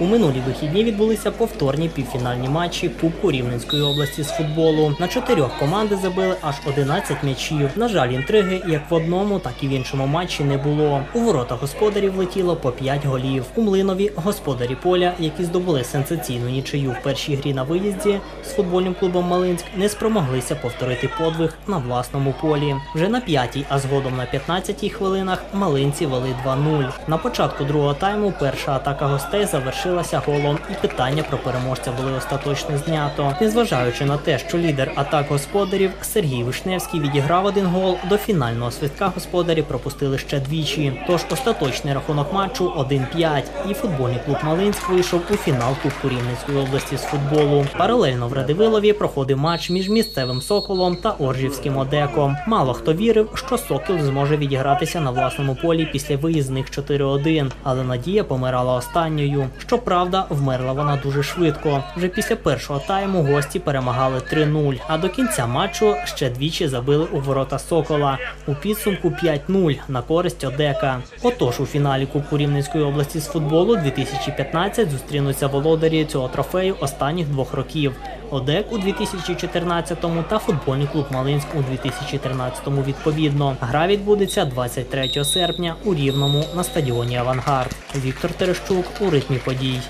У минулі вихідні відбулися повторні півфінальні матчі Кубку Рівненської області з футболу. На чотирьох команди забили аж 11 м'ячів. На жаль, інтриги як в одному, так і в іншому матчі не було. У ворота господарів летіло по 5 голів. У Млинові господарі поля, які здобули сенсаційну нічию в першій грі на виїзді з футбольним клубом Малинськ, не спромоглися повторити подвиг на власному полі. Вже на п'ятій, а згодом на 15-й хвилинах малинці вели 2-0. На початку другого тайму перша атака гостей завершилася голом, і питання про переможця були остаточно знято. Незважаючи на те, що лідер атак господарів Сергій Вишневський відіграв один гол, до фінального свистка господарі пропустили ще двічі. Тож остаточний рахунок матчу 1-5. І футбольний клуб Малинськ вийшов у фінал Кубку Рівненської області з футболу. Паралельно в Радивилові проходив матч між місцевим соколом та Оржівським Одеком. Мало хто вірив, що Сокіл зможе відігратися на власному полі після виїзних 4-1, але надія помирала останньою. Щоправда, вмерла вона дуже швидко. Вже після першого тайму гості перемагали 3-0, а до кінця матчу ще двічі забили у ворота Сокола. У підсумку 5-0 на користь Одека. Отож, у фіналі Кубку Рівненської області з футболу 2015 зустрінуться володарі цього трофею останніх двох років. ОДЕК у 2014-му та футбольний клуб Малинськ у 2013-му відповідно. Гра відбудеться 23 серпня у Рівному на стадіоні Авангард. Віктор Терещук у ритмі подій.